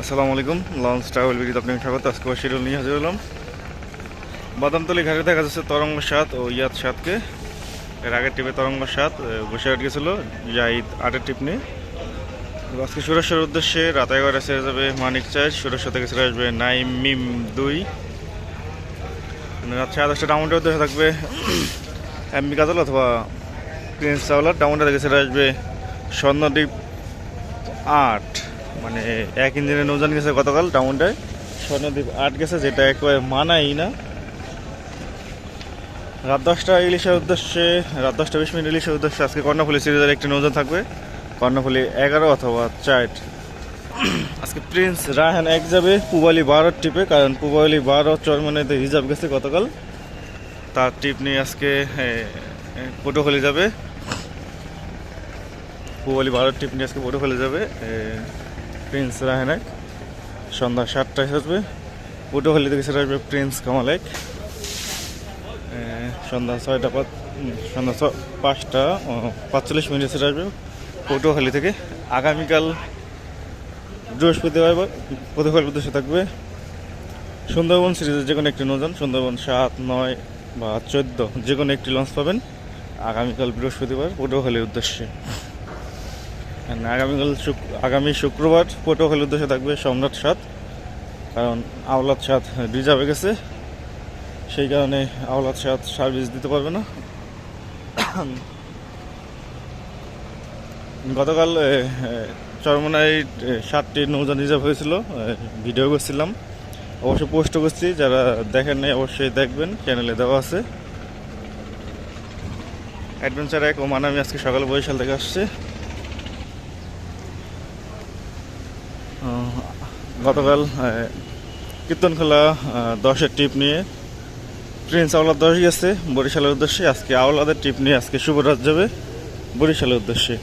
আসসালামু আলাইকুম launch travel বিডিতে আপনাকে স্বাগত। আজকে শিডিউল নিয়ে হাজির হলাম। বাদামতলি ঘাটে দেখা যাচ্ছে তরঙ্গ সাত ও ইয়াদ সাতকে এর আগের টিপে তরঙ্গ সাত বসিরহাট গেছিল জাহিদ আটের টিপ নিয়ে। আজকে সুরেশ্বরের উদ্দেশ্যে রাত এগারোটা ছেড়ে যাবে মানিক চার সুরেশ্বর থেকে ছেড়ে আসবে নাইম মিম দুই। রাত সাড়ে দশটা ডাউনটার উদ্দেশ্যে থাকবে। এমবি কাজল অথবা প্রিন্স চাওলার। ডাউনটা থেকে ছেড়ে আসবে স্বর্ণদ্বীপ আট। মানে এক ইঞ্জিনের নৌজান গেছে গতকাল টাউনটায়। স্বর্ণদ্বীপ আট গেছে, যেটা একবারে মানাই না। রাত দশটা ইলিশের উদ্দেশ্যে, রাত দশটা বিশ মিনিট ইলিশের উদ্দেশ্যে আজকে কর্ণফুলি সিরিজের একটি নৌজান থাকবে। কর্ণফুলি এগারো অথবা চার আজকে প্রিন্স রায়হান এক যাবে, পুবালি বারোর টিপে, কারণ পুবালি বারো চরমনেতে রিজার্ভ গেছে গতকাল। তার টিপ নিয়ে আজকে পটুখালি যাবে। পুবালি বারোর টিপ নিয়ে আজকে পটুখালি যাবে প্রিন্স রাহেনাক। সন্ধ্যা সাতটায় আসবে পটুখালি থেকে সেটা আসবে প্রিন্স কামালেক। সন্ধ্যা ছয়টা সন্ধ্যা পাঁচটা পাঁচচল্লিশ মিনিটে সেটা আসবে পটুখালি থেকে। আগামীকাল বৃহস্পতিবার পটুখালি উদ্দেশ্যে থাকবে সুন্দরবন সিরিজের যে কোনো একটি নৌযান। সুন্দরবন সাত, নয় বা চোদ্দ যে কোনো একটি লঞ্চ পাবেন। আগামীকাল বৃহস্পতিবার পটুখালির উদ্দেশ্যে। আগামীকাল শুক- আগামী শুক্রবার পটুয়াখালীর উদ্দেশ্যে থাকবে সম্রাট সাত। কারণ আওলাদ সাত রিজার্ভে গেছে। সেই কারণে আওলাদ সাত সার্ভিস দিতে পারবে না। গতকাল চরমনায় সাতটি নৌযান রিজার্ভ হয়েছিল। ভিডিও করছিলাম। অবশ্যই পোস্ট করছি। যারা দেখেন নাই, অবশ্যই দেখবেন। চ্যানেলে দেওয়া আছে। অ্যাডভেঞ্চার এক ও মানামি আজকে সকালে বরিশাল থেকে আসছে। গতকাল কীর্তনখোলা দশের ট্রিপ নিয়ে প্রিন্স আওলাদ দশ গেছে, বরিশালের উদ্দেশ্যে আজকে আওলাদের ট্রিপ নিয়ে আজকে শুভরাজ যাবে বরিশালের উদ্দেশ্যে।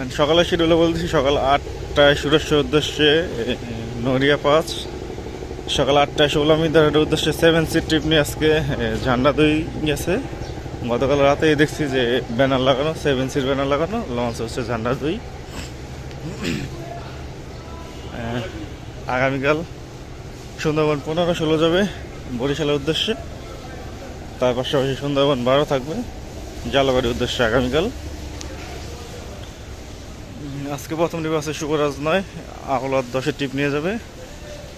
And সকালে শিডিউলে বলতেছি, সকাল আটটায় সুরেশ্বর উদ্দেশ্যে নড়িয়া পাঁচ, সকাল আটটায় ষোলামিদারের উদ্দেশ্যে সেভেন সিট ট্রিপ নিয়ে আজকে ঝান্ডা দুই গেছে। গতকাল রাতেই দেখছি যে ব্যানার লাগানো সেভেন সিট ব্যানার লাগানো লঞ্চ হচ্ছে ঝান্ডা দুই। আগামীকাল সুন্দরবন পনেরো, ষোলো যাবে বরিশালের উদ্দেশ্যে। তার পাশাপাশি সুন্দরবন বারো থাকবে জালবাড়ির উদ্দেশ্যে আগামীকাল। আজকে প্রথম ডিপ শুভরাজ নয়, আহলাদ দশের টিপ নিয়ে যাবে।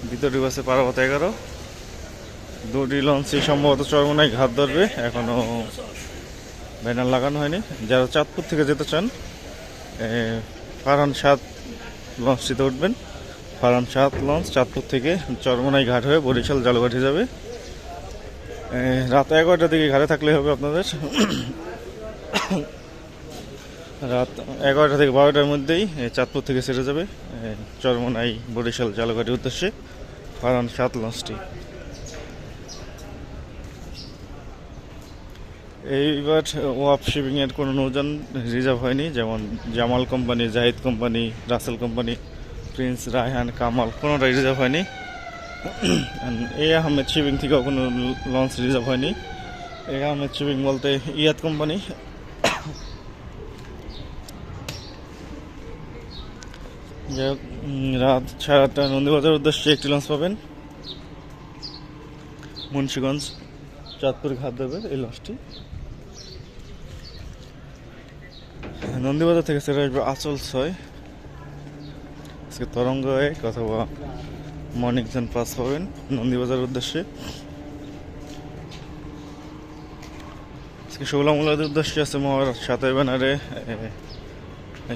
দ্বিতীয় ডিপ আছে এগারো। দুটি লঞ্চে সম্ভবত চরমনায় ঘাত ধরবে এখনও ব্যানার লাগানো হয়নি। যারা চাঁদপুর থেকে যেতে চান ফারহান সাত লঞ্চটিতে উঠবেন। ফারহান সাত লঞ্চ চাঁদপুর থেকে চরমনাই ঘাট হয়ে বরিশাল জালঘাটে যাবে। রাত এগারোটার দিকে ঘাটে থাকলে হবে আপনাদের। রাত এগারোটা থেকে বারোটার মধ্যেই চাঁদপুর থেকে ছেড়ে যাবে চরমনাই বরিশাল জালঘাটের উদ্দেশ্যে ফারহান সাত লঞ্চটি। এইবার ওয়াপ শিপিং এর কোনো নৌযান রিজার্ভ হয়নি, যেমন Jamal company, Zahid company, Rasel company, Prince Raihan, Kamal, কোনোটাই রিজার্ভ হয়নি। এ আহমেদ শিপিং থেকেও কোনো লঞ্চ রিজার্ভ হয়নি। এ আহমেদ শিপিং বলতে ইয়াদ কোম্পানি। যাই হোক রাত সাড়ে আটটা নন্দীবাজার উদ্দেশ্যে একটি লঞ্চ পাবেন। মুন্সীগঞ্জ, চাঁদপুর, ঘাট দেবে এই লঞ্চটি নন্দীবাজার থেকে সেটা আসবে আচল ছয়। আজকে তরঙ্গ এক অথবা মর্নিংজন পাস পাবেন নন্দীবাজার উদ্দেশ্যে। আজকে ষোলামূলাদের উদ্দেশ্যে আছে মহারাজ সাতই ব্যানারে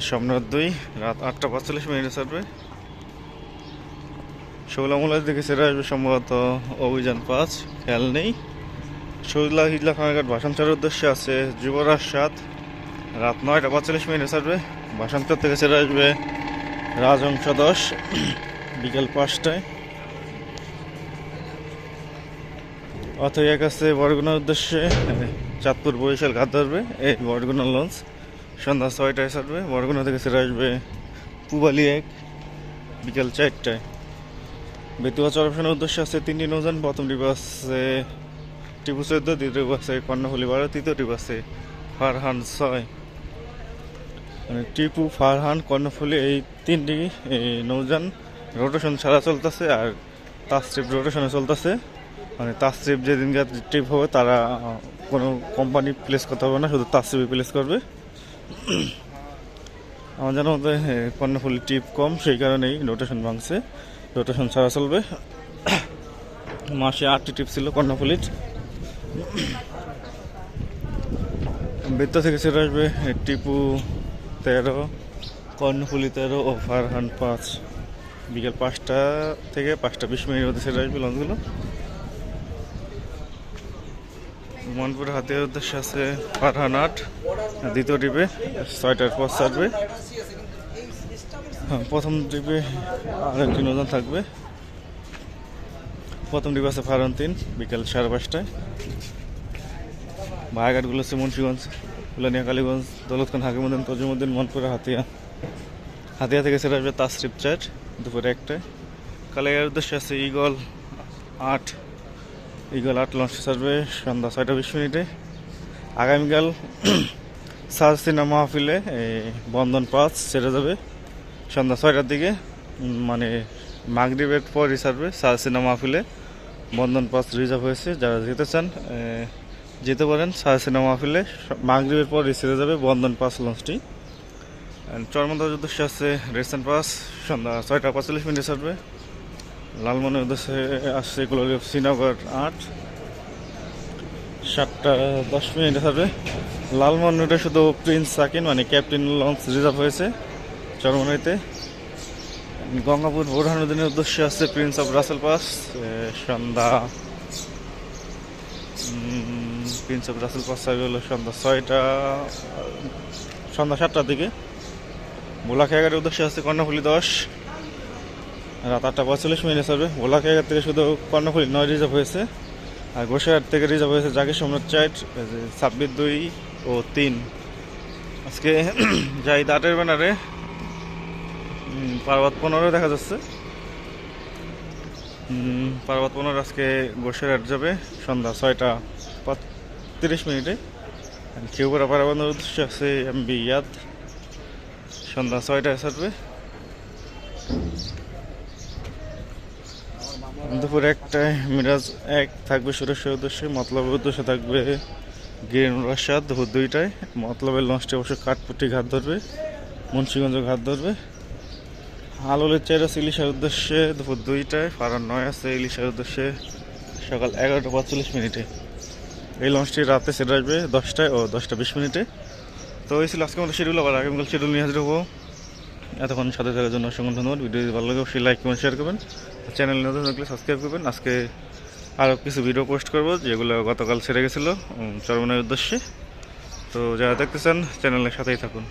সম্রাট দুই, রাত আটটা পাঁচচল্লিশ মিনিটে ছাড়বে। ষোলামূলার দিকে সেটা আসবে সম্ভবত অভিযান পাঁচ, খেয়াল নেই। শহীদুল্লাহ হিজলা খানাঘাট ভাষান্তরের উদ্দেশ্যে আছে যুবরাজ সাত রাত নয়টা পাঁচচল্লিশ মিনিটে ছাড়বে। ভাষান্তর থেকে ছেড়ে আসবে রাজহংস দশ, বিকেল পাঁচটায়। অথই এক আছে বরগুনার উদ্দেশ্যে চাঁদপুর বরিশাল ঘাট ধরবে, এই বরগুনা লঞ্চ। সন্ধ্যা ছয়টায় ছাড়বে, বরগুনা থেকে ছেড়ে আসবে পুবালি এক, বিকেল চারটায়। বেতুয়া চরপশনের উদ্দেশ্যে আছে তিনটি নৌযান প্রথম ডিপ আছে টিপু চোদ্দ, দ্বিতীয় আছে কর্ণফুলি বারো তৃতীয় ডিপ আছে ফারহান ছয়। মানে টিপু ফারহান কর্ণফুলি এই তিনটি নৌযান রোটেশন ছাড়া চলতেছে আর তাস্ট্রিপ রোটেশনে চলতেছে। মানে তাস্ট্রিপ যেদিন ট্রিপ হবে তারা কোনো কোম্পানি প্লেস করতে হবে না শুধু তাস্ট্রিপই প্লেস করবে। আমার মধ্যে এ, কর্ণফুলি টিপ কম সেই কারণেই রোটেশন ভাঙছে। রোটেশন ছাড়া চলবে। মাসে আটটি টিপ ছিল কর্ণফুলির। বৃত্ত থেকে ছেড়ে আসবে টিপু তেরো কর্ণফুলি তেরো ও ফারহান পাঁচ বিকেল পাঁচটা থেকে পাঁচটা বিশ মিনিটের মধ্যে ছেড়ে আসবে লঞ্চগুলো মনপুর হাতের উদ্দেশ্যে আছে ফারহান আট দ্বিতীয় ট্রিপে ছয়টার পর ছাড়বে। হ্যাঁ, প্রথম ট্রিপে আরেকটি নতুন থাকবে। প্রথম ট্রিপ আছে ফারহান তিন বিকেল সাড়ে পাঁচটায়। ভাড়াঘাটগুলো হচ্ছে মুন্সিগঞ্জ। ফুলানিয়া কালীগঞ্জ দৌলতখান হাকিমুদ্দিন তজিমুদ্দিন মনপুরা হাতিয়া। হাতিয়া থেকে ছেড়ে আসবে তাসরিফ চার দুপুরে একটায় কালিয়ার উদ্দেশ্যে আছে ইগল আট। ইগল আট লঞ্চ ছাড়বে সন্ধ্যা ছয়টা বিশ মিনিটে। আগামীকাল সার সিনেমা মাহফিলে এই বন্ধন পাঁচ ছেড়ে যাবে। সন্ধ্যা ছয়টার দিকে মানে মাগরিবের পরই ছাড়বে সার সিনেমা মাহফিলে বন্ধন পাঁচ রিজার্ভ হয়েছে, যারা যেতে চান যেতে পারেন সিনেমা মাহফিলে মাগরিবের পরই ছেড়ে যাবে বন্ধন পাস লঞ্চটি। চরমন্দার উদ্দেশ্যে আছে রেসেন্ট পাস। সন্ধ্যা ছয়টা পঁয়তাল্লিশ মিনিটে ছাড়বে। লালমনের উদ্দেশ্যে আসছে এগুলো শ্রীনগর আট। সাতটা দশ মিনিটে ছাড়বে। লালমনিটা শুধু প্রিন্স সাকিন মানে ক্যাপ্টেন লঞ্চ রিজার্ভ হয়েছে চরমনাইতে। গঙ্গাপুর বোরহানুদ্দিনের উদ্দেশ্যে আছে প্রিন্স অফ রাসেল পাস সন্ধ্যা প্রিন্স অফ রাসেল পাস ছাড়বে হলো সন্ধ্যা ছয়টা, সন্ধ্যা সাতটার দিকে। ভোলা খেয়াঘাটের উদ্দেশ্যে আছে কর্ণফুলি দশ। রাত আটটা পঁয়তাল্লিশ মিনিট ছাড়বে ভোলা খেয়াঘাট থেকে শুধু কর্ণফুলি নয় রিজার্ভ হয়েছে। আর গোসাইহাট থেকে রিজার্ভ হয়েছে জাকির সম্রাট চাইট ছাব্বিশ দুই ও তিন। আজকে যাই আটের ব্যানারে পার্বত পনেরো দেখা যাচ্ছে। পার্বত পনেরো আজকে গোসাইহাট যাবে সন্ধ্যা ছয়টা। তিরিশ মিনিটে। কেউপাড়া পারাবন্ধের উদ্দেশ্য আছে এমবি ইয়াদ। সন্ধ্যা ছয়টায় ছাড়বে। দুপুর একটায় মিরাজ এক থাকবে সুরেশের উদ্দেশ্যে, মতলবের উদ্দেশ্যে থাকবে গিরিন রাশাদ দুপুর দুইটায় মতলবের লঞ্চটি অবশ্য কাঠপুটি ঘাট ধরবে, মুন্সিগঞ্জ ঘাট ধরবে। আলোলের চাইরা আছে ইলিশার উদ্দেশ্যে দুপুর দুইটায় ফারান নয় আছে ইলিশার উদ্দেশ্যে সকাল এগারোটা পঁয়তাল্লিশ মিনিটে। এই লঞ্চটি রাতে সেটা আসবে দশটায় ও দশটা বিশ মিনিটে। তো এই ছিল আজকে আমাদের শিডিউল আবার আগামীকাল শিডিউল নিয়ে হাজির হব। এতক্ষণ সাথে থাকার জন্য অসংখ্য ধন্যবাদ। ভিডিও ভালো লাগে অবশ্যই লাইক কমেন্ট শেয়ার করবেন। চ্যানেল নতুন থাকলে সাবস্ক্রাইব করবেন। আজকে আরও কিছু ভিডিও পোস্ট করব, যেগুলো গতকাল ছেড়ে গেছিল চরমনের উদ্দেশ্যে। তো যারা দেখতে চান চ্যানেলের সাথেই থাকুন।